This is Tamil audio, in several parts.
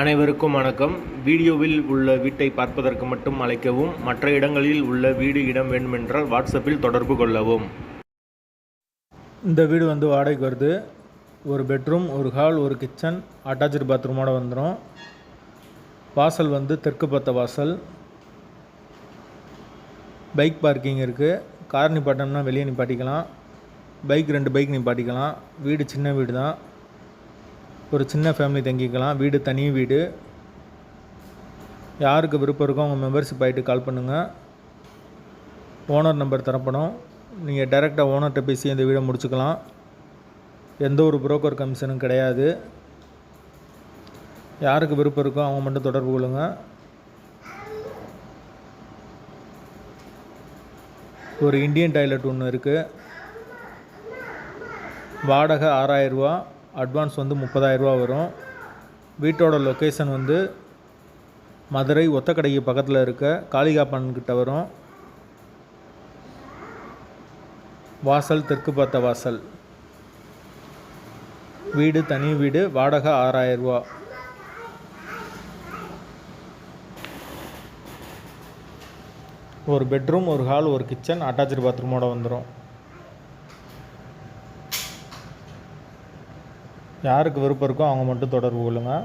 அனைவருக்கும் வணக்கம். வீடியோவில் உள்ள வீட்டை பார்ப்பதற்கு மட்டும் அழைக்கவும் மற்ற இடங்களில் உள்ள வீடு இடம் வேண்டுமென்றால் வாட்ஸ்அப்பில் தொடர்பு கொள்ளவும். இந்த வீடு வந்து வாடகைக்கு வருது. ஒரு பெட்ரூம் ஒரு ஹால் ஒரு கிச்சன் அட்டாச்சு பாத்ரூமோட வந்துடும் வாசல் வந்து தெற்கு பத்த வாசல். பைக் பார்க்கிங் இருக்குது கார் நிப்பாட்டம்னா வெளியே நிப்பாட்டிக்கலாம். பைக் ரெண்டு பைக் நிப்பாட்டிக்கலாம். வீடு சின்ன வீடு தான் ஒரு சின்ன ஃபேமிலி தங்கிக்கலாம். வீடு தனி வீடு. யாருக்கு விருப்பம் இருக்கோ அவங்க மெம்பர்ஷிப் ஆகிட்டு கால் பண்ணுங்கள் ஓனர் நம்பர் தரப்படும். நீங்கள் டைரெக்டாக ஓனர்கிட்ட பேசி இந்த வீடை முடிச்சுக்கலாம். எந்த ஒரு புரோக்கர் கமிஷனும் கிடையாது. யாருக்கு விருப்பம் இருக்கோ அவங்க மட்டும் தொடர்பு கொள்ளுங்கள் ஒரு இந்தியன் டாய்லெட் ஒன்று இருக்குது வாடகை ஆறாயிரரூவா அட்வான்ஸ் வந்து முப்பதாயிரரூவா வரும். வீட்டோட லொக்கேஷன் வந்து மதுரை ஒத்தக்கடைக்கு பக்கத்தில் இருக்க காளிகாப்பன் கிட்ட வரும். வாசல் தெற்கு பார்த்த வாசல். வீடு தனி வீடு வாடகை ஆறாயிரரூவா. ஒரு பெட்ரூம் ஒரு ஹால் ஒரு கிச்சன் அட்டாச்சு பாத்ரூமோட வந்துடும் யாருக்கு விருப்பம் இருக்கோ அவங்க மட்டும் தொடர்பு கொள்ளுங்கள்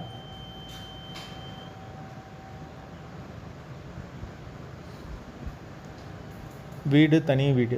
வீடு தனி வீடு.